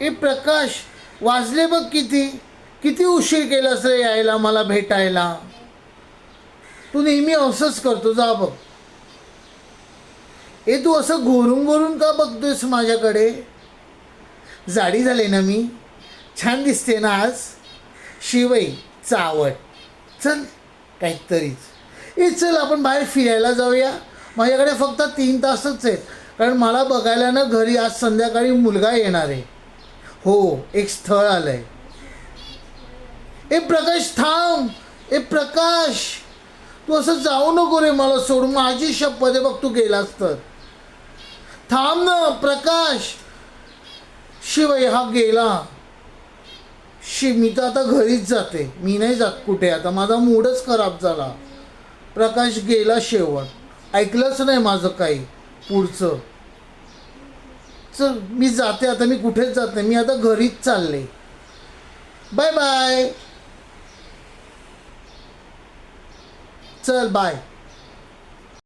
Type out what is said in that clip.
ए प्रकाश वाजले बघ किती. किती उशीर केलास रे यायला मला भेटायला. तू नेहमी असंच करतो जा बघ. ए तू असं घोरून घोरून का बघतोयस माझ्याकडे? जाडी झाले ना मी. छान दिसते ना आज. शिवई चावट. चल काहीतरीच. ए चल आपण बाहेर फिरायला जाऊया. माझ्याकडे फक्त तीन तासच आहेत. कारण मला बघायला ना घरी आज संध्याकाळी मुलगा येणार आहे. हो एक स्थळ आलंय. ए प्रकाश थांब. ए प्रकाश तू असं जाऊ नको रे मला सोडून. माझी शपथ आहे बघ तू गेलास तर. थांब ना प्रकाश. शिवाय हा गेला. शि मी तर आता घरीच जाते. मी नाही जात कुठे. आता माझा मूडच खराब झाला. प्रकाश गेला शेवट. ऐकलंच नाही माझं काही. पुढचं. चल मी जाते आता मी कुठेच जात नाही. मी आता घरीच चालले. बाय बाय चल बाय